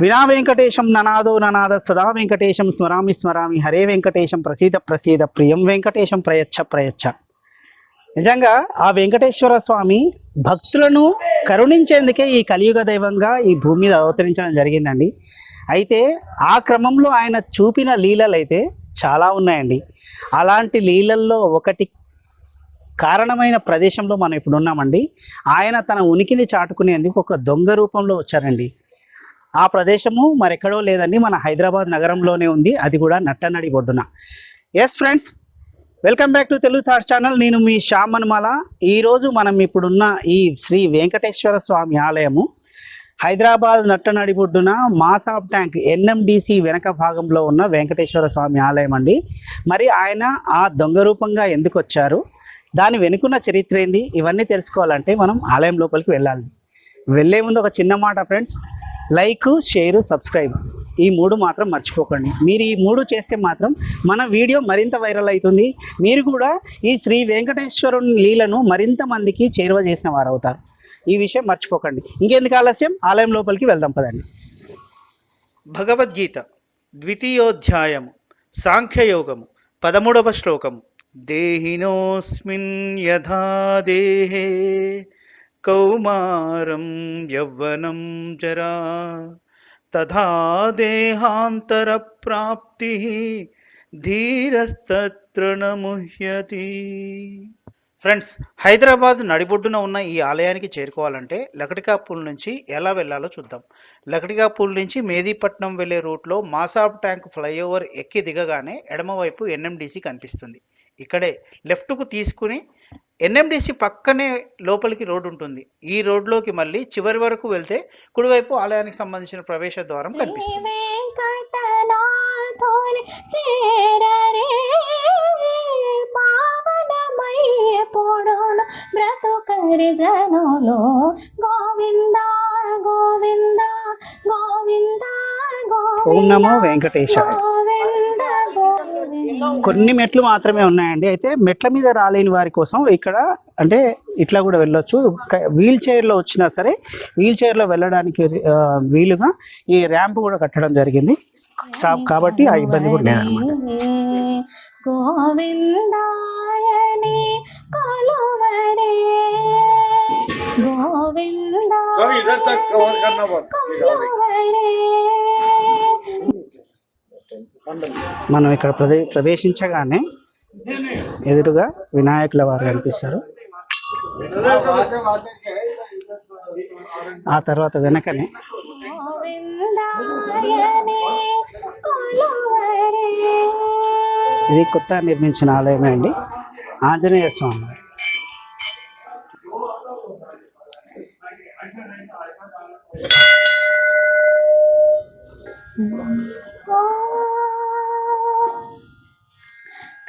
వినా వెంకటేశం ననాదో ననాద సదా వెంకటేశం స్మరామి స్మరామి హరే వెంకటేశం ప్రసీద ప్రసీద ప్రియం వెంకటేశం ప్రయచ్చ ప్రయచ్చ నిజంగా ఆ వెంకటేశ్వర స్వామి భక్తులను కరుణించేందుకే ఈ కలియుగ దైవంగా ఈ భూమి మీద అవతరించడం జరిగిందండి. అయితే ఆ క్రమంలో ఆయన చూపిన లీలలు అయితే చాలా ఉన్నాయండి. అలాంటి లీలల్లో ఒకటి కారణమైన ప్రదేశంలో మనం ఇప్పుడు ఉన్నామండి. ఆయన తన ఉనికిని చాటుకునేందుకు ఒక దొంగ రూపంలో వచ్చారండి. ఆ ప్రదేశము మరెక్కడో లేదండి మన హైదరాబాద్ నగరంలోనే ఉంది. అది కూడా నట్టనడి ఒడ్డున yes friends welcome back to Telugu thoughts channel నేను మీ శ్యామ్ మన్మాల ఈరోజు మనం ఇప్పుడున్న ఈ శ్రీ వెంకటేశ్వర స్వామి ఆలయము హైదరాబాద్ నట్టనడి ఒడ్డున మాసాబ్ ట్యాంక్ ఎన్ఎండిసి వెనక భాగంలో ఉన్న వెంకటేశ్వర స్వామి ఆలయం అండి. మరి ఆయన ఆ దొంగ రూపంగా ఎందుకు వచ్చారు? దాని వెనుకున్న చరిత్ర ఏంది? ఇవన్నీ తెలుసుకోవాలంటే మనం ఆలయం లోపలికి వెళ్ళాలి. వెళ్ళే ముందు ఒక చిన్న మాట ఫ్రెండ్స్ లైక్ షేర్ సబ్స్క్రైబ్. ఈ మూడు మాత్రం మర్చిపోకండి. మీరు ఈ మూడు చేస్తే మాత్రం మన వీడియో మరింత వైరల్ అవుతుంది. మీరు కూడా ఈ శ్రీ వెంకటేశ్వరుని లీలను మరింత మందికి చేరువ చేసిన వారు అవుతారు ఈ విషయం మర్చిపోకండి. ఇంకెందుకు ఆలస్యం? ఆలయం లోపలికి వెళ్దాం పదండి. భగవద్గీత ద్వితీయోధ్యాయము సాంఖ్యయోగము పదమూడవ శ్లోకము. దేహినోస్మిన్ యథా దేహే. కౌమారం యవ్వనం జరా తథా దేహాంతర ప్రాప్తి ధీరస్తత్ర ఫ్రెండ్స్ హైదరాబాద్ నడిబొడ్డున ఉన్న ఈ ఆలయానికి చేరుకోవాలంటే లకటికాపూల్ నుంచి ఎలా వెళ్ళాలో చూద్దాం. లకటికాపూల్ నుంచి మేదీపట్నం వెళ్ళే రూట్లో మాసాబ్ ట్యాంక్ ఫ్లైఓవర్ ఎక్కి దిగగానే ఎడమవైపు ఎన్ఎండిసి కనిపిస్తుంది. ఇక్కడే లెఫ్ట్కు తీసుకుని ఎన్ఎండిసి పక్కనే లోపలికి రోడ్డు ఉంటుంది. ఈ రోడ్లోకి మళ్ళీ చివరి వరకు వెళ్తే కుడివైపు ఆలయానికి సంబంధించిన ప్రవేశ ద్వారం కనిపిస్తుంది. పావనమయ్య పొడును బ్రతుకరి జనులు? గోవింద గోవింద గోవింద ఓం నమో వెంకటేశాయ. కొన్ని మెట్లు మాత్రమే ఉన్నాయండి. అయితే మెట్ల మీద రాలేని వారి కోసం ఇక్కడ అంటే ఇట్లా కూడా వెళ్ళొచ్చు. వీల్ చైర్లో వచ్చినా సరే వీల్ చైర్లో వెళ్ళడానికి వీలుగా ఈ ర్యాంప్ కూడా కట్టడం జరిగింది. కాబట్టి ఆ ఇబ్బంది కూడా లేదనమాట. గోవిందాయని కొలువరే గోవింద కొలువరే మనం ఇక్కడ ప్రదే ప్రవేశించగానే ఎదురుగా వినాయకుల వారు కనిపిస్తారు. ఆ తర్వాత వెనకనే గోవిందాయని కొలువరే ఇది కొత్త నిర్మించిన ఆలయమే అండి. ఆంజనేయ స్వామి.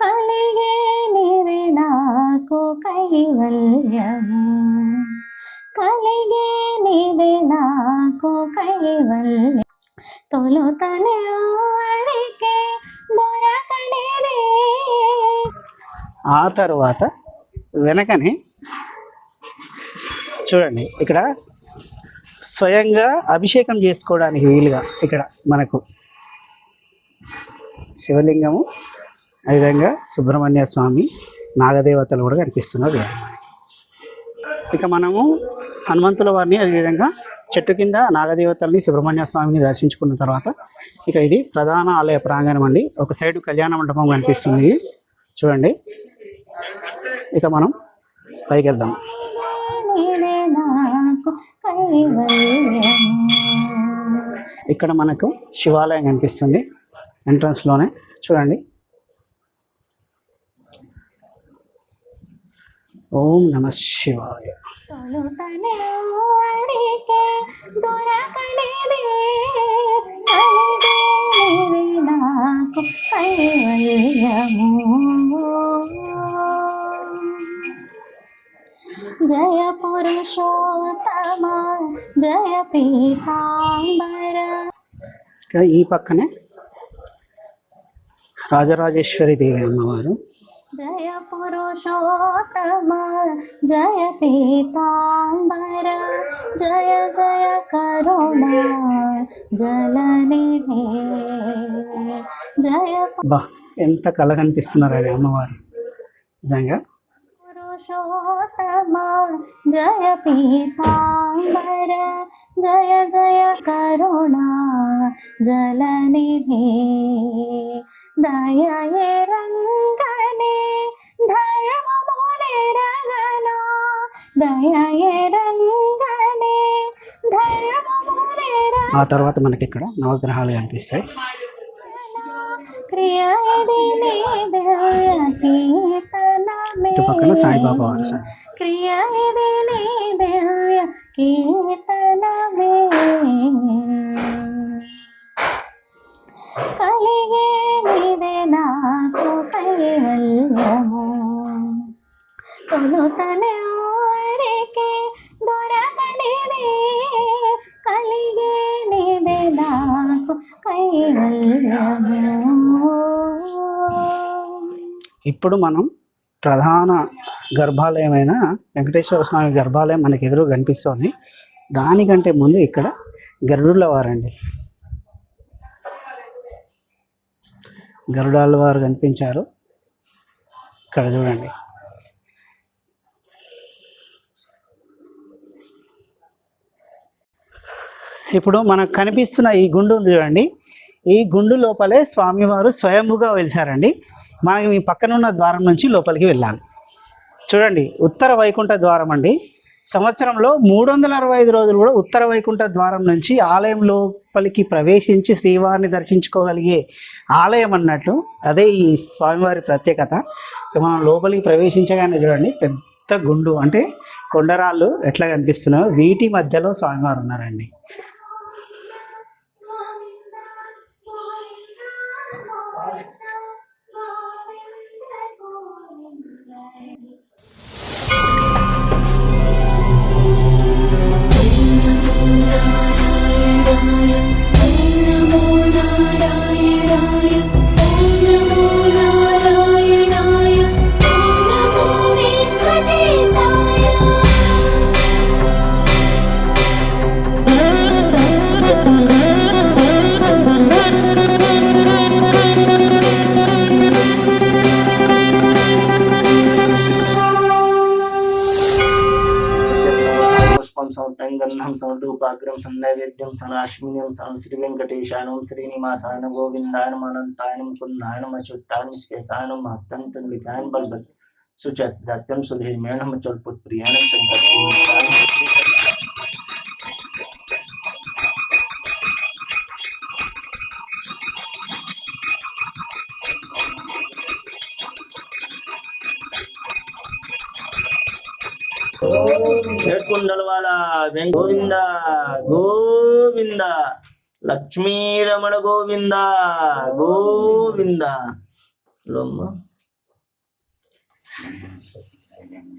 కలిగే నివే నాకు కైవల్యము కలిగే నివే నాకు కైవల్యం. తొలుతనే ఆ తర్వాత వెనకనే చూడండి ఇక్కడ స్వయంగా అభిషేకం చేసుకోవడానికి వీలుగా ఇక్కడ మనకు శివలింగము అదేవిధంగా సుబ్రహ్మణ్య స్వామి నాగదేవతలు కూడా కనిపిస్తున్నారు. ఇక మనము హనుమంతుల వారిని అదేవిధంగా చెట్టు కింద నాగదేవతల్ని సుబ్రహ్మణ్య స్వామిని దర్శించుకున్న తర్వాత ఇక ఇది ప్రధాన ఆలయ ప్రాంగణం అండి. ఒక సైడ్ కళ్యాణ మండపం కనిపిస్తుంది. చూడండి ఇక మనం పైకి వెళ్దాం ఇక్కడ మనకు శివాలయం కనిపిస్తుంది. ఎంట్రన్స్లోనే. చూడండి. ఓం నమ శివాయ. నాకు జయ పురుషోత్తమ జయ పీతాంబర ఈ పక్కనే రాజరాజేశ్వరి దేవి అమ్మవారు. జయ పురుషోత్తమ జయ పీతాంబర జయ జయ కరుణ జలనిధి జయ బా ఎంత కళ కనిపిస్తున్నారండి అమ్మవారు. నిజంగా పురుషోత్తమ జయ పీతాంబర జయ జయ కరుణ జలనిధి దయయే రంగనే ధర్మమునే రగనా దయయే రంగనే ఆ తర్వాత మనకి ఇక్కడ నవగ్రహాలు కనిపిస్తాయి. క్రియ ఇటు పక్కన సాయిబాబా వారు సార్. క్రియ ఇది నీ దివ్య కీర్తనమే. కలిగే నిదే నాకు కైవల్యము. తొలుతనే ఊరికే దొరకనిది. కలిగే నిదే నాకు కైవల్యము. ఇప్పుడు మనం ప్రధాన గర్భాలయమైన వెంకటేశ్వర స్వామి గర్భాలయం మనకి ఎదురు కనిపిస్తోంది. దానికంటే ముందు ఇక్కడ గరుడుల వారండి. గరుడాల వారు కనిపించారు. ఇక్కడ చూడండి. ఇప్పుడు మనకు కనిపిస్తున్న ఈ గుండు ఉంది చూడండి. ఈ గుండు లోపలే స్వామివారు స్వయంభుగా వెలిసారండి. మనకి మీ పక్కన ఉన్న ద్వారం నుంచి లోపలికి వెళ్ళాలి. చూడండి ఉత్తర వైకుంఠ ద్వారం అండి. సంవత్సరంలో మూడు వందల అరవై ఐదు రోజులు కూడా ఉత్తర వైకుంఠ ద్వారం నుంచి ఆలయం లోపలికి ప్రవేశించి శ్రీవారిని దర్శించుకోగలిగే ఆలయం అన్నట్టు అదే ఈ స్వామివారి ప్రత్యేకత. మనం లోపలికి ప్రవేశించగానే చూడండి పెద్ద గుండు అంటే కొండరాళ్ళు ఎట్లా కనిపిస్తున్నాయో వీటి మధ్యలో స్వామివారు ఉన్నారండి. సంనైవేద్యం సనాశ్మిన్యం సం శ్రీ వెంకటేశానం శ్రీనివాసాయన గోవిందాయనం అనంతాయనం కుందాయనం అచ్యుతాయనం శేషాయనం అత్యంతం వికాయన బల్బల్ సుచత్యం సుధీర్ మేణం చల్పుత్ ప్రియాణం శంకర్ ఏడుకొండల వాళ్ళ వెం- గోవింద. లక్ష్మీరమణ గోవింద. గోవింద. లోమ్మ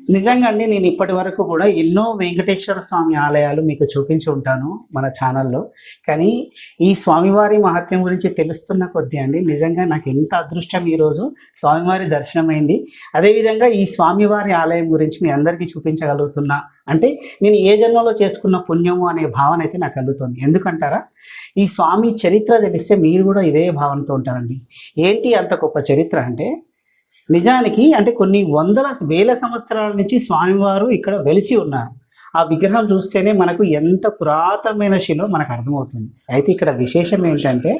నిజంగా అండి నేను ఇప్పటి వరకు కూడా ఎన్నో వెంకటేశ్వర స్వామి ఆలయాలు మీకు చూపించి ఉంటాను మన ఛానల్లో. కానీ ఈ స్వామివారి మహత్యం గురించి తెలుస్తున్న కొద్దీ అండి నిజంగా నాకు ఎంత అదృష్టం ఈరోజు స్వామివారి దర్శనమైంది. అదేవిధంగా ఈ స్వామివారి ఆలయం గురించి మీ అందరికీ చూపించగలుగుతున్నా. అంటే నేను ఏ జన్మలో చేసుకున్న పుణ్యము అనే భావన అయితే నాకు కలుగుతుంది. ఎందుకంటారా? ఈ స్వామి చరిత్ర తెలిస్తే మీరు కూడా ఇదే భావనతో ఉంటారండి. ఏంటి అంత గొప్ప చరిత్ర అంటే నిజానికి అంటే కొన్ని వందల వేల సంవత్సరాల నుంచి స్వామివారు ఇక్కడ వెలిసి ఉన్నారు. ఆ విగ్రహం చూస్తేనే మనకు ఎంత పురాతనమైన శిలో మనకు అర్థమవుతుంది. అయితే ఇక్కడ విశేషం ఏంటంటే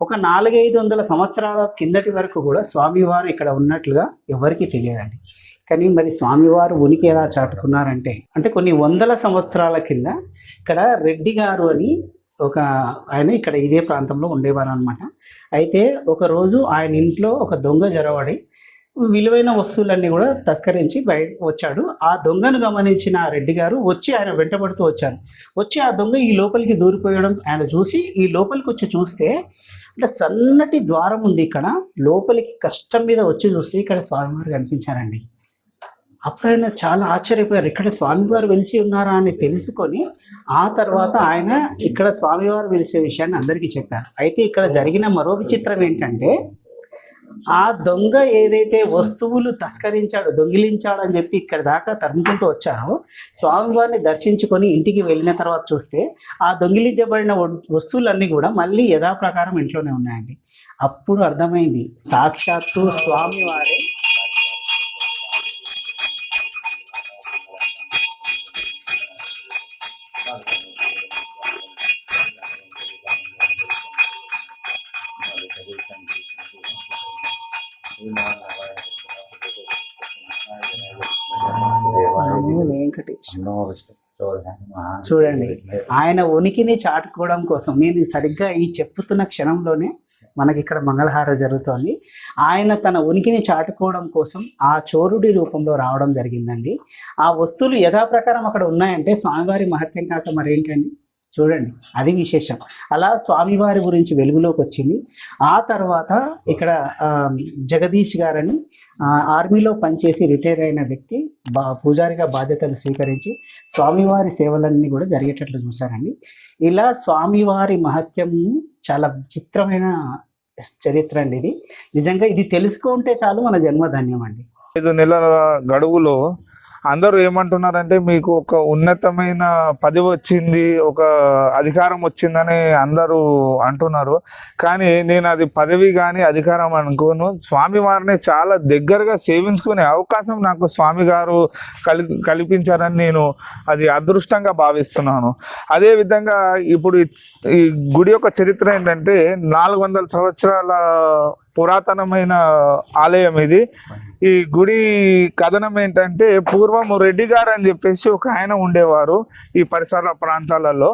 ఒక నాలుగైదు వందల సంవత్సరాల కిందటి వరకు కూడా స్వామివారు ఇక్కడ ఉన్నట్లుగా ఎవరికి తెలియదండి. కానీ మరి స్వామివారు ఉనికి ఎలా చాటుకున్నారంటే అంటే కొన్ని వందల సంవత్సరాల కింద ఇక్కడ రెడ్డి గారు అని ఒక ఆయన ఇక్కడ ఇదే ప్రాంతంలో ఉండేవారు అనమాట అయితే ఒకరోజు ఆయన ఇంట్లో ఒక దొంగ జరవడి విలువైన వస్తువులన్నీ కూడా తస్కరించి బయ వచ్చాడు. ఆ దొంగను గమనించిన రెడ్డి గారు వచ్చి ఆయన వెంటబడుతూ వచ్చారు. వచ్చి ఆ దొంగ ఈ లోపలికి దూరిపోయడం ఆయన చూసి ఈ లోపలికి వచ్చి చూస్తే అంటే సన్నటి ద్వారం ఉంది ఇక్కడ. లోపలికి కష్టం మీద వచ్చి చూస్తే ఇక్కడ స్వామివారు కనిపించారండి. అప్పుడు ఆయన చాలా ఆశ్చర్యపోయారు. ఇక్కడ స్వామివారు వెలిసి ఉన్నారా అని తెలుసుకొని ఆ తర్వాత ఆయన ఇక్కడ స్వామివారు వెలిసే విషయాన్ని అందరికీ చెప్పారు. అయితే ఇక్కడ జరిగిన మరో విచిత్రం ఏంటంటే ఆ దొంగ ఏదైతే వస్తువులు తస్కరించాడు దొంగిలించాడు అని చెప్పి ఇక్కడ దాకా తరుముకుంటూ వచ్చారో స్వామివారిని దర్శించుకొని ఇంటికి వెళ్ళిన తర్వాత చూస్తే ఆ దొంగిలించబడిన వస్తువులన్నీ కూడా మళ్ళీ యథాప్రకారం ఇంట్లోనే ఉన్నాయండి. అప్పుడు అర్థమైంది సాక్షాత్తు స్వామివారే వెంకటేష్. చూడండి ఆయన ఉనికిని చాటుకోవడం కోసం నేను సరిగ్గా ఈ చెప్పుతున్న క్షణంలోనే మనకి ఇక్కడ మంగళహార జరుగుతోంది. ఆయన తన ఉనికిని చాటుకోవడం కోసం ఆ చోరుడి రూపంలో రావడం జరిగిందండి. ఆ వస్తువులు యథాప్రకారం అక్కడ ఉన్నాయంటే స్వామివారి మహత్యం కాక మరేంటండి? చూడండి అది విశేషం. అలా స్వామివారి గురించి వెలుగులోకి వచ్చింది. ఆ తర్వాత ఇక్కడ జగదీష్ గారని ఆర్మీలో పనిచేసి రిటైర్ అయిన వ్యక్తి బా పూజారిగా బాధ్యతలు స్వీకరించి స్వామివారి సేవలన్నీ కూడా జరిగేటట్లు చూశారండి. ఇలా స్వామివారి మహత్యం చాలా విచిత్రమైన చరిత్ర అండి ఇది. నిజంగా ఇది తెలుసుకుంటే చాలు మన జన్మ ధన్యం అండి. ఐదు నెలల గడువులో అందరూ ఏమంటున్నారంటే మీకు ఒక ఉన్నతమైన పదవి వచ్చింది ఒక అధికారం వచ్చిందని అందరూ అంటున్నారు. కానీ నేను అది పదవి కానీ అధికారం అనుకోను. స్వామి వారిని చాలా దగ్గరగా సేవించుకునే అవకాశం నాకు స్వామి గారు కలి కల్పించారని నేను అది అదృష్టంగా భావిస్తున్నాను. అదే విధంగా ఇప్పుడు ఈ- ఈ గుడి యొక్క చరిత్ర ఏంటంటే నాలుగు వందల సంవత్సరాల పురాతనమైన ఆలయం ఇది. ఈ గుడి కథనం ఏంటంటే పూర్వం రెడ్డి గారు అని చెప్పేసి ఒక ఆయన ఉండేవారు ఈ పరిసర ప్రాంతాలలో.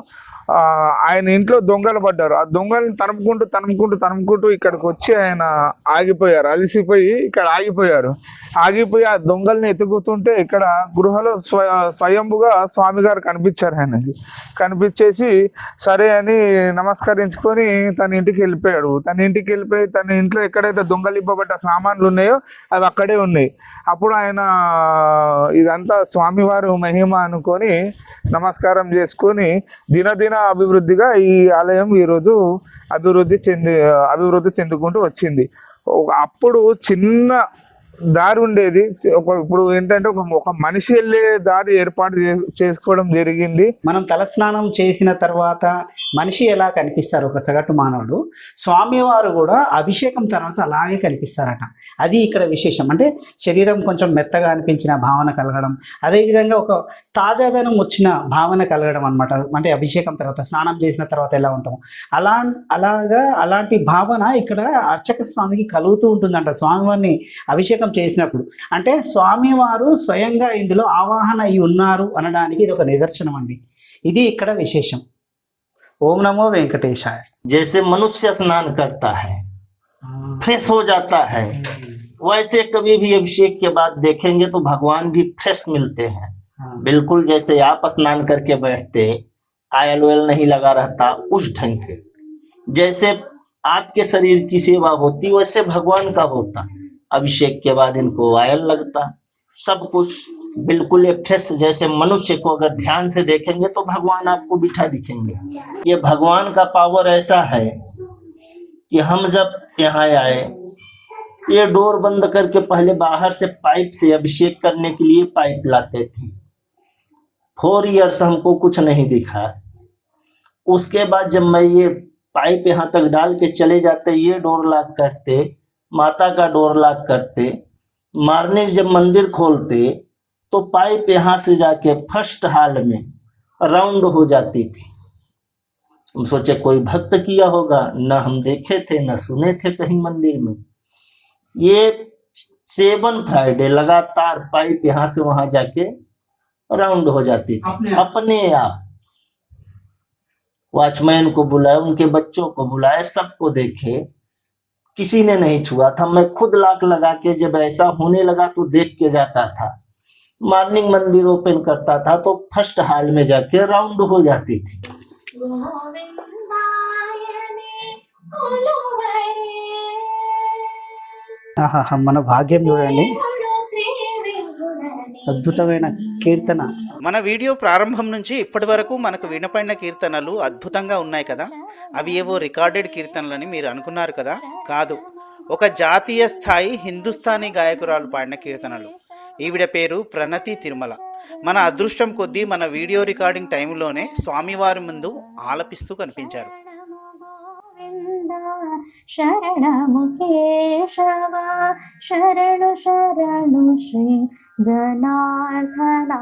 ఆయన ఇంట్లో దొంగలు పడ్డారు. ఆ దొంగల్ని తనుపుకుంటూ తనుపుకుంటూ తనుపుకుంటూ ఇక్కడికి వచ్చి ఆయన ఆగిపోయారు. అలసిపోయి ఇక్కడ ఆగిపోయారు. ఆగిపోయి ఆ దొంగల్ని ఎత్తుకుతుంటే ఇక్కడ గృహలో స్వ స్వయంభుగా స్వామి గారు కనిపించారు ఆయనకి. కనిపించేసి సరే అని నమస్కరించుకొని తన ఇంటికి వెళ్ళిపోయాడు. తన ఇంటికి వెళ్ళిపోయి తన ఇంట్లో ఎక్కడైతే దొంగలు ఇవ్వబడ్డ సామాన్లు ఉన్నాయో అవి అక్కడే ఉన్నాయి. అప్పుడు ఆయన ఇదంతా స్వామివారు మహిమ అనుకొని నమస్కారం చేసుకొని దినదిన అభివృద్ధిగా ఈ ఆలయం ఈరోజు అభివృద్ధి చెంది అభివృద్ధి చెందుకుంటూ వచ్చింది. అప్పుడు చిన్న దారి ఉండేది. ఒక ఇప్పుడు ఏంటంటే ఒక ఒక మనిషి వెళ్ళే దారి ఏర్పాటు చేసుకోవడం జరిగింది. మనం తలస్నానం చేసిన తర్వాత మనిషి ఎలా కనిపిస్తారు? ఒక సగటు మానవుడు. స్వామివారు కూడా అభిషేకం తర్వాత అలాగే కనిపిస్తారట. అది ఇక్కడ విశేషం. అంటే శరీరం కొంచెం మెత్తగా అనిపించిన భావన కలగడం. అదేవిధంగా ఒక తాజాదనం వచ్చిన భావన కలగడం అనమాట అంటే అభిషేకం తర్వాత స్నానం చేసిన తర్వాత ఎలా ఉంటాము. అలా అలాగా అలాంటి భావన ఇక్కడ అర్చక స్వామికి కలుగుతూ ఉంటుందంట. స్వామివారిని అభిషేకం చేసినప్పుడు అంటే స్వామివారు స్వయంగా ఇందులో ఆవాహన అయి ఉన్నారు అనడానికి ఇది ఒక నిదర్శనం అండి ఇది ఇక్కడ విశేషం ఓం నమో వెంకటేశాయ जैसे मनुष्य स्नान करता है फ्रेश हो जाता है वैसे कभी भी अभिषेक के बाद देखेंगे तो भगवान भी फ्रेश मिलते हैं बिल्कुल जैसे आप स्नान करके बैठते आयल वेल नहीं लगा रहता उस ढंग के जैसे आपके शरीर की सेवा होती वैसे भगवान का होता अभिषेक के बाद इनको आयल लगता। सब कुछ बिल्कुल एक फ्रेश जैसे मनुष्य को अगर ध्यान से देखेंगे तो भगवान आपको बिठा दिखेंगे। ये भगवान का पावर ऐसा है कि हम जब यहाँ आए, ये डोर बंद करके पहले बाहर से पाइप से अभिषेक करने के लिए पाइप लाते थे। फोर इयर्स हमको कुछ नहीं दिखा। उसके बाद जब मैं ये पाइप यहाँ तक डाल के चले जाते, ये डोर लॉक करते माता का डोर लॉक करते मारने जब मंदिर खोलते तो पाइप यहाँ से जाके फ़र्स्ट हाल में राउंड हो जाती थी। हम सोचे कोई भक्त किया होगा न हम देखे थे न सुने थे कहीं मंदिर में। ये सेवन फ्राइडे लगातार पाइप यहाँ से वहाँ जाके राउंड हो जाती थी। अपने आप? अपने आप। वॉचमैन को बुलाए उनके बच्चों को बुलाए सबको देखे। किसी ने नहीं छुआ था मैं खुद लाक लगा के जब ऐसा होने लगा तो देख के जाता था मॉर्निंग मंदिर ओपन करता था तो फर्स्ट हाल में जाके राउंड हो जाती थी ఆహాహా, మన భాగ్యం చూడండి అద్భుతమైన కీర్తన మన వీడియో ప్రారంభం నుంచి ఇప్పటి వరకు మనకు వినపడిన కీర్తనలు అద్భుతంగా ఉన్నాయి కదా అవి ఏవో రికార్డెడ్ కీర్తనలని మీరు అనుకున్నారు కదా? కాదు. ఒక జాతీయ స్థాయి హిందుస్థానీ గాయకురాలు పాడిన కీర్తనలు. ఈవిడ పేరు ప్రణతి తిరుమల. మన అదృష్టం కొద్దీ మన వీడియో రికార్డింగ్ టైంలోనే స్వామివారి ముందు ఆలపిస్తూ కనిపించారు. శరణము కేశవ శరణు శరణు శ్రీ జనార్దన.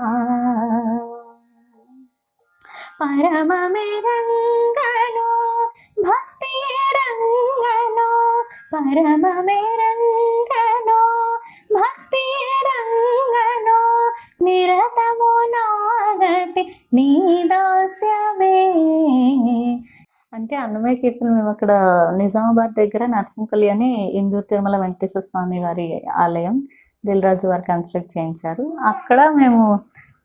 పరమమే భక్తి రంగను పరమమే రంగనో భక్తి రంగనో నిరతము నాగతి నీ దాస్యమే అంటే అన్నమయ్య కీర్తన మేము అక్కడ నిజామాబాద్ దగ్గర నర్సింకలి అని ఇందూరు తిరుమల వెంకటేశ్వర స్వామి వారి ఆలయం దిల్రాజు వారు కన్స్ట్రక్ట్ చేయించారు. అక్కడ మేము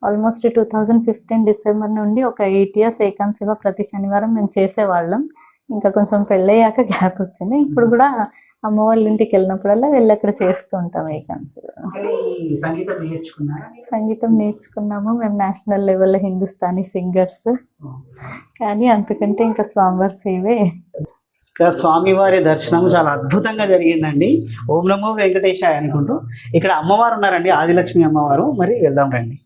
almost two thousand fifteen December నుండి ఒక ఎయిట్ ఇయర్స్ ఏకాంశివ ప్రతి శనివారం మేము చేసేవాళ్ళం. ఇంకా కొంచెం పెళ్ళయ్యాక గ్యాప్ వచ్చింది ఇప్పుడు కూడా అమ్మ వాళ్ళ ఇంటికి వెళ్ళినప్పుడల్లా వెళ్ళి అక్కడ చేస్తూ ఉంటాం ఏకాంశివ సంగీతం నేర్చుకున్నారా? సంగీతం నేర్చుకున్నాము. మేము నేషనల్ లెవెల్లో హిందుస్థానీ సింగర్స్. కానీ అంతకంటే ఇంకా స్వామివారి సేవే. స్వామివారి దర్శనం చాలా అద్భుతంగా జరిగిందండి. ఓం నమో వెంకటేశాయ అనుకుంటూ. ఇక్కడ అమ్మవారు ఉన్నారండి ఆదిలక్ష్మి అమ్మవారు. మరి వెళ్దాం రండి.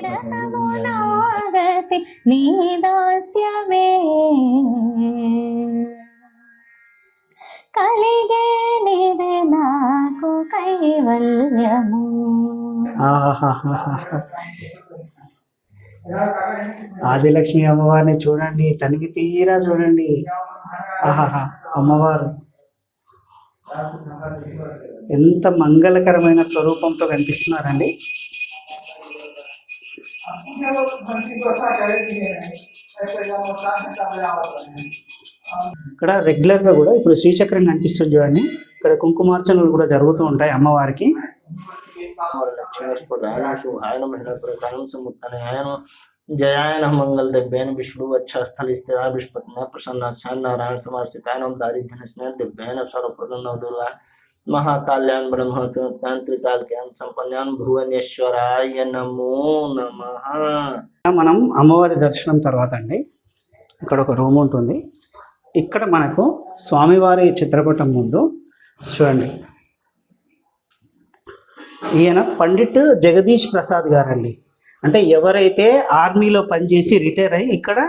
నిరతము నాగతి నీ దాస్యమే. కలిగేనిదే నాకు కైవల్యము. ఆదిలక్ష్మి అమ్మవారిని చూడండి తనకి తీరా చూడండి. ఆహాహా అమ్మవారు. ఎంత మంగళకరమైన స్వరూపంతో కనిపిస్తున్నారండి. ఇక్కడ ఇక్కడ రెగ్యులర్గా కూడా ఇప్పుడు శ్రీచక్రం కనిపిస్తుంది చూడండి. ఇక్కడ కుంకుమార్చనలు కూడా జరుగుతూ ఉంటాయి అమ్మవారికి. జయాయన మంగళ దివ్యాయన విష్ణు వచ్చస్థలి విష్పతి ప్రసన్న నారాయణ సమర్శి కాయనం స్నేహ దెబ్బేన సర్వప్రదన్న దుర్గా नम दारिद्र्य स्नेह दिव्यान सर्वप्रदन नव दुर्गा महाकाल्यान ब्रह्म तांत्रिकाल ज्ञान संपन्नान भुवनेश्वराय नमो नमः మనం అమ్మవారి దర్శనం తర్వాత అండి ఇక్కడ ఒక రూమ్ ఉంటుంది ఇక్కడ మనకు స్వామివారి చిత్రపటం ముందు చూడండి ఈయన పండిట్ జగదీష్ ప్రసాద్ గారండి అంటే ఎవరైతే ఆర్మీలో పనిచేసి రిటైర్ అయ్యి ఇక్కడ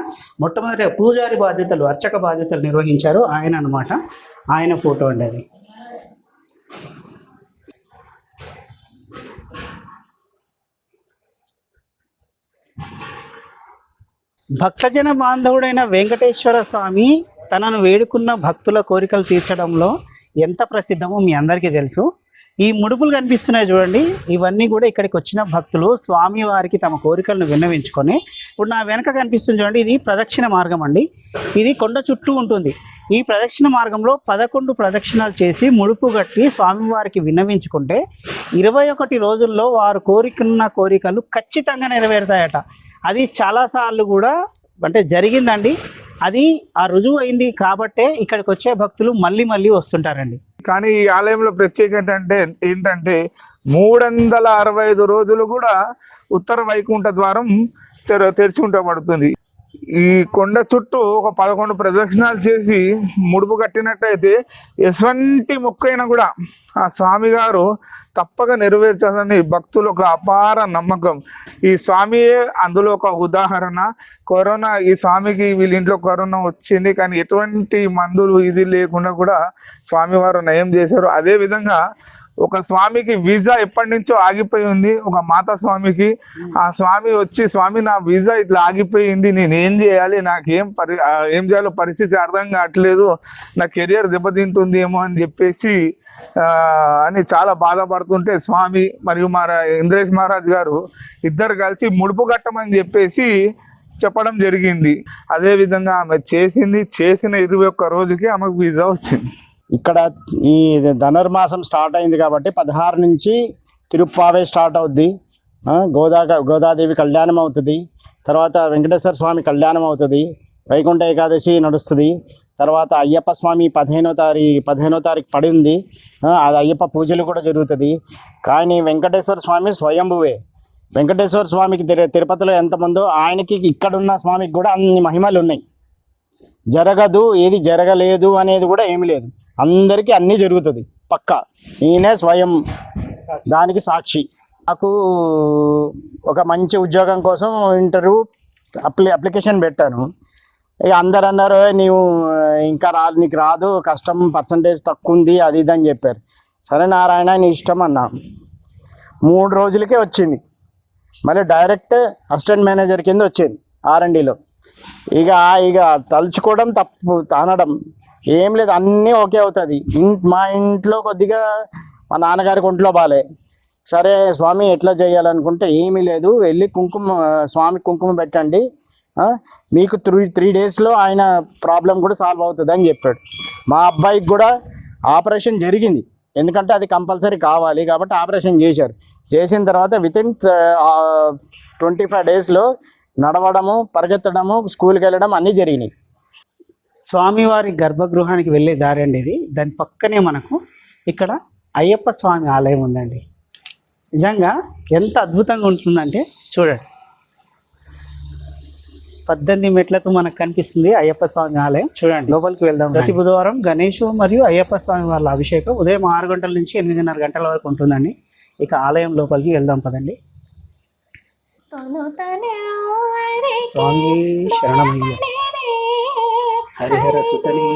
మొట్టమొదటి పూజారి బాధ్యతలు అర్చక బాధ్యతలు నిర్వహించారో ఆయన అన్నమాట ఆయన ఫోటో అండి అది భక్తజన బాంధవుడైన వెంకటేశ్వర స్వామి తనను వేడుకున్న భక్తుల కోరికలు తీర్చడంలో ఎంత ప్రసిద్ధమో మీ అందరికీ తెలుసు. ఈ ముడుపులు కనిపిస్తున్నాయి చూడండి. ఇవన్నీ కూడా ఇక్కడికి వచ్చిన భక్తులు స్వామి వారికి తమ కోరికలను విన్నవించుకొని ఇప్పుడు నా వెనక కనిపిస్తుంది చూడండి. ఇది ప్రదక్షిణ మార్గం అండి. ఇది కొండ చుట్టూ ఉంటుంది. ఈ ప్రదక్షిణ మార్గంలో పదకొండు ప్రదక్షిణాలు చేసి ముడుపు కట్టి స్వామివారికి విన్నవించుకుంటే ఇరవై ఒకటి రోజుల్లో వారు కోరికున్న కోరికలు ఖచ్చితంగా నెరవేరుతాయట. అది చాలాసార్లు కూడా అంటే జరిగిందండి. అది ఆ రుజువు అయింది కాబట్టే ఇక్కడికి వచ్చే భక్తులు మళ్ళీ మళ్ళీ వస్తుంటారండి. కానీ ఈ ఆలయంలో ప్రత్యేకత అంటే ఏంటంటే మూడు వందల అరవై ఐదు రోజులు కూడా ఉత్తర వైకుంఠ ద్వారం తెర తెరిచి ఉంటబడుతుంది ఈ కొండ చుట్టూ ఒక పదకొండు ప్రదక్షిణాలు చేసి ముడుపు కట్టినట్టయితే ఎటువంటి మొక్కైనా కూడా ఆ స్వామి గారు తప్పక నెరవేర్చాలని భక్తులు ఒక అపార నమ్మకం. ఈ స్వామియే అందులో ఒక ఉదాహరణ. కరోనా ఈ స్వామికి వీళ్ళ ఇంట్లో కరోనా వచ్చింది కానీ ఎటువంటి మందులు ఇది లేకుండా కూడా స్వామివారు నయం చేశారు. అదే విధంగా ఒక స్వామికి వీసా ఎప్పటి నుంచో ఆగిపోయి ఉంది. ఒక మాతా స్వామికి. ఆ స్వామి వచ్చి స్వామి నా వీసా ఇట్లా ఆగిపోయింది. నేను ఏం చేయాలి? నాకేం పరి ఏం చేయాలో పరిస్థితి అర్థం కావట్లేదు. నా కెరియర్ దెబ్బతింటుంది ఏమో అని చెప్పేసి అని చాలా బాధపడుతుంటే స్వామి మరియు మా ఇంద్రేష్ మహారాజ్ గారు ఇద్దరు కలిసి ముడుపు కట్టమని చెప్పేసి చెప్పడం జరిగింది. అదేవిధంగా ఆమె చేసింది చేసిన ఇరవై ఒక్క రోజుకి ఆమెకు వీసా వచ్చింది. ఇక్కడ ఈ ధనుర్మాసం స్టార్ట్ అయింది కాబట్టి పదహారు నుంచి తిరుప్పావే స్టార్ట్ అవుద్ది. గోదా గోదాదేవి కళ్యాణం అవుతుంది. తర్వాత వెంకటేశ్వర స్వామి కళ్యాణం అవుతుంది. వైకుంఠ ఏకాదశి నడుస్తుంది. తర్వాత అయ్యప్ప స్వామి పదిహేనో తారీఖు పదిహేనో తారీఖు పడి ఉంది. ఆ, అది అయ్యప్ప పూజలు కూడా జరుగుతుంది. కానీ వెంకటేశ్వర స్వామి స్వయంభువే. వెంకటేశ్వర స్వామికి తిరు- తిరుపతిలో ఎంతమందో ఆయనకి ఇక్కడున్న స్వామికి కూడా అన్ని మహిమలు ఉన్నాయి జరగదు ఏది జరగలేదు అనేది కూడా ఏమి లేదు. అందరికీ అన్నీ జరుగుతుంది. పక్క. ఈయనే స్వయం దానికి సాక్షి. నాకు ఒక మంచి ఉద్యోగం కోసం ఇంటర్వ్యూ అప్లి అప్లికేషన్ పెట్టాను. ఇక అందరు అన్నారు నీవు ఇంకా రా నీకు రాదు కష్టం పర్సంటేజ్ తక్కువ ఉంది అది ఇది అని చెప్పారు. సరే నారాయణ నీ ఇష్టం అన్నా. మూడు రోజులకే వచ్చింది. మళ్ళీ డైరెక్ట్ అసిస్టెంట్ మేనేజర్ కింద వచ్చింది ఆర్ఎండిలో ఇక ఇక తలుచుకోవడం తప్పు తానడం. ఏం లేదు అన్నీ ఓకే అవుతుంది. మా ఇంట్లో కొద్దిగా మా నాన్నగారికి ఒంట్లో బాలే. సరే స్వామి ఎట్లా చేయాలనుకుంటే ఏమీ లేదు వెళ్ళి కుంకుమ స్వామి కుంకుమ పెట్టండి. మీకు త్రీ త్రీ డేస్లో ఆయన ప్రాబ్లం కూడా సాల్వ్ అవుతుంది అని చెప్పాడు. మా అబ్బాయికి కూడా ఆపరేషన్ జరిగింది. ఎందుకంటే అది కంపల్సరీ కావాలి కాబట్టి ఆపరేషన్ చేశారు. చేసిన తర్వాత వితిన్ ట్వంటీ ఫైవ్ డేస్లో నడవడము పరిగెత్తడము స్కూల్కి వెళ్ళడం అన్నీ జరిగినాయి. స్వామివారి గర్భగృహానికి వెళ్ళే దారి అండి ఇది. దాని పక్కనే మనకు ఇక్కడ అయ్యప్ప స్వామి ఆలయం ఉందండి. నిజంగా ఎంత అద్భుతంగా ఉంటుందంటే చూడండి. పద్దెనిమిది మెట్లతో మనకు కనిపిస్తుంది అయ్యప్ప స్వామి ఆలయం. చూడండి. లోపలికి వెళ్దాం ప్రతి బుధవారం గణేష్ మరియు అయ్యప్ప స్వామి వాళ్ళ అభిషేకం ఉదయం ఆరు గంటల నుంచి ఎనిమిదిన్నర గంటల వరకు ఉంటుందండి. ఇక ఆలయం లోపలికి వెళ్దాం పదండి. స్వామి శరణమయ్య. హరిహర సుతనే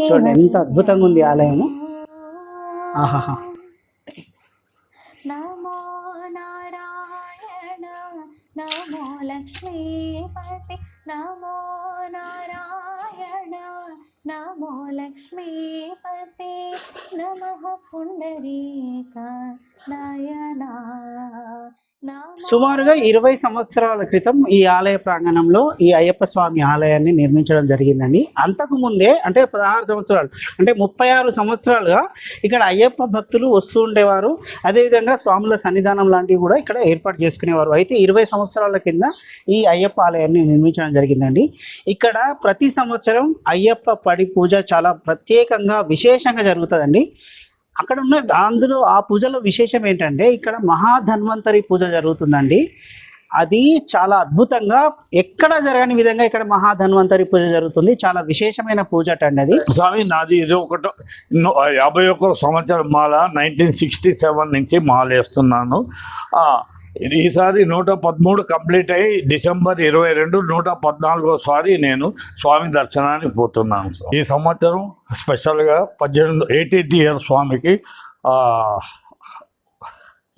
చూడండి ఎంత అద్భుతంగా ఉంది ఆలయము. ఆహాహా. నమో నారాయణ నమో లక్ష్మీపతి నమో నారాయణ నమో లక్ష్మీపతి నమ పుండరీక నయనా సుమారుగా ఇరవై సంవత్సరాల క్రితం ఈ ఆలయ ప్రాంగణంలో ఈ అయ్యప్ప స్వామి ఆలయాన్ని నిర్మించడం జరిగిందండి. అంతకు ముందే అంటే పదహారు సంవత్సరాలు అంటే ముప్పై ఆరు సంవత్సరాలుగా ఇక్కడ అయ్యప్ప భక్తులు వస్తూ ఉండేవారు. అదేవిధంగా స్వాముల సన్నిధానం లాంటివి కూడా ఇక్కడ ఏర్పాటు చేసుకునేవారు. అయితే ఇరవై సంవత్సరాల కింద ఈ అయ్యప్ప ఆలయాన్ని నిర్మించడం జరిగిందండి. ఇక్కడ ప్రతి సంవత్సరం అయ్యప్ప పడి పూజ చాలా ప్రత్యేకంగా విశేషంగా జరుగుతుందండి. అక్కడ ఉన్న అందులో ఆ పూజలో విశేషం ఏంటంటే ఇక్కడ మహాధన్వంతరి పూజ జరుగుతుందండి. అది చాలా అద్భుతంగా ఎక్కడ జరగని విధంగా ఇక్కడ మహాధన్వంతరి పూజ జరుగుతుంది. చాలా విశేషమైన పూజ అండి అది. స్వామి నాది ఇది ఒకటో యాభై ఒక్క సంవత్సరం మాల నైన్టీన్ సిక్స్టీ సెవెన్ నుంచి మాల వేస్తున్నాను ఇది ఈసారి నూట పదమూడు కంప్లీట్ అయ్యి డిసెంబర్ ఇరవై రెండు నూట పద్నాలుగోసారి నేను స్వామి దర్శనానికి పోతున్నాను ఈ సంవత్సరం స్పెషల్గా పద్దెనిమిది ఎయిటీన్త్ ఇయర్ స్వామికి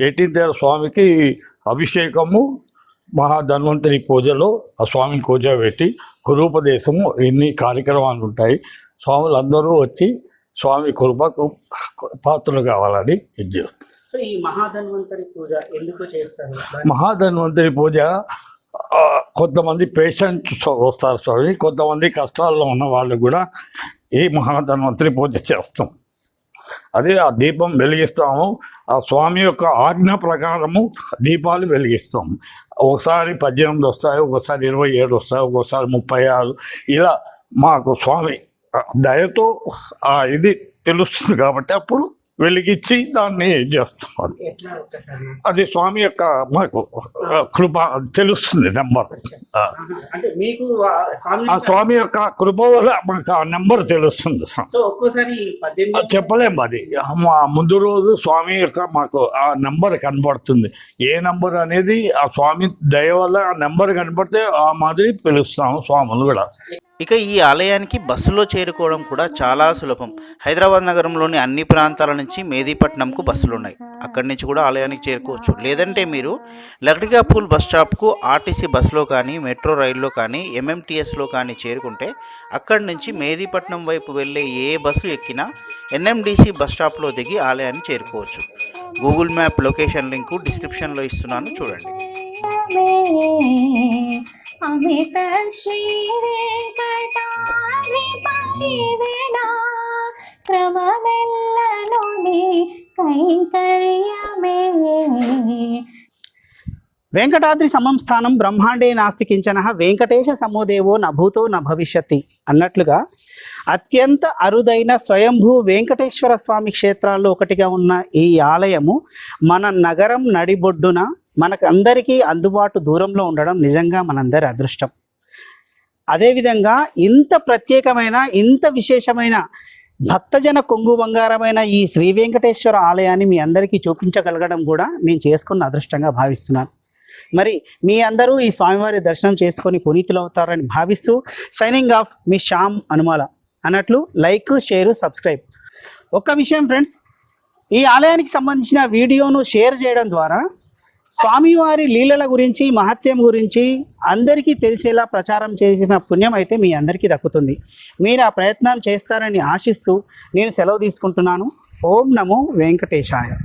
ఎయిటీన్త్ ఇయర్ స్వామికి అభిషేకము మహాధన్వంతరి పూజలో ఆ స్వామిని పూజ పెట్టి కురూపదేశము ఇన్ని కార్యక్రమాలు ఉంటాయి. స్వాములందరూ వచ్చి స్వామి కృపకు పాత్రలు కావాలని ఇది చేస్తాను సో ఈ మహాధన్వంతరి పూజ ఎందుకు చేస్తారు? మహాధన్వంతరి పూజ కొంతమంది పేషెంట్స్ వస్తారు స్వామి. కొంతమంది కష్టాల్లో ఉన్న వాళ్ళు కూడా ఈ మహాధన్వంతరి పూజ చేస్తాం. అదే ఆ దీపం వెలిగిస్తాము. ఆ స్వామి యొక్క ఆజ్ఞ ప్రకారము దీపాలు వెలిగిస్తాం. ఒకసారి పద్దెనిమిది వస్తాయి ఒకసారి ఇరవై ఏడు వస్తాయి ఒకసారి ముప్పై ఆరు. ఇలా మాకు స్వామి దయతో ఆ ఇది తెలుస్తుంది కాబట్టి అప్పుడు వెలిగించి దాన్ని చేస్తాం అది. స్వామి యొక్క మాకు కృప తెలుస్తుంది నెంబర్. ఆ. స్వామి యొక్క కృప వల్ల మాకు ఆ నెంబర్ తెలుస్తుంది చెప్పలేము అది మా ముందు రోజు స్వామి యొక్క మాకు ఆ నెంబర్ కనబడుతుంది. ఏ నెంబర్ అనేది ఆ స్వామి దయ వల్ల ఆ నెంబర్ కనబడితే ఆ మాదిరి పిలుస్తాము స్వాములు కూడా. ఇక ఈ ఆలయానికి బస్సులో చేరుకోవడం కూడా చాలా సులభం. హైదరాబాద్ నగరంలోని అన్ని ప్రాంతాల నుంచి మేదీపట్నంకు బస్సులు ఉన్నాయి అక్కడి నుంచి కూడా ఆలయానికి చేరుకోవచ్చు. లేదంటే మీరు లక్డికాపూల్ బస్ స్టాప్కు ఆర్టీసీ బస్సులో కానీ మెట్రో రైల్లో కానీ ఎంఎంటీఎస్లో కానీ చేరుకుంటే అక్కడి నుంచి మేదీపట్నం వైపు వెళ్ళే ఏ బస్సు ఎక్కినా ఎన్ఎండిసి బస్ స్టాప్లో దిగి ఆలయాన్ని చేరుకోవచ్చు. గూగుల్ మ్యాప్ లొకేషన్ లింకు డిస్క్రిప్షన్లో ఇస్తున్నాను. చూడండి. అమిత శ్రీ పరిదినా కైంకర్యమే వెంకటాద్రి సమంస్థానం బ్రహ్మాండే నాస్తి కించన వెంకటేశ సమోదేవో నభూతో న భవిష్యతి అన్నట్లుగా అత్యంత అరుదైన స్వయంభూ వెంకటేశ్వర స్వామి క్షేత్రాల్లో ఒకటిగా ఉన్న ఈ ఆలయము మన నగరం నడిబొడ్డున మనకు అందరికీ అందుబాటు దూరంలో ఉండడం నిజంగా మనందరి అదృష్టం. అదేవిధంగా ఇంత ప్రత్యేకమైన ఇంత విశేషమైన భక్తజన కొంగు బంగారమైన ఈ శ్రీ వెంకటేశ్వర ఆలయాన్ని మీ అందరికీ చూపించగలగడం కూడా నేను చేసుకున్న అదృష్టంగా భావిస్తున్నాను. మరి మీ అందరూ ఈ స్వామివారి దర్శనం చేసుకొని పునీతులు అవుతారని భావిస్తూ సైనింగ్ ఆఫ్ మీ శ్యామ్ అనుమాల అన్నట్లు లైక్ షేర్ సబ్స్క్రైబ్. ఒక్క విషయం ఫ్రెండ్స్ ఈ ఆలయానికి సంబంధించిన వీడియోను షేర్ చేయడం ద్వారా స్వామివారి లీలల గురించి మహత్యం గురించి అందరికీ తెలిసేలా ప్రచారం చేసిన పుణ్యం అయితే మీ అందరికీ దక్కుతుంది. మీరు ఆ ప్రయత్నం చేస్తారని ఆశిస్తూ నేను సెలవు తీసుకుంటున్నాను. ఓం నమో వెంకటేశాయ.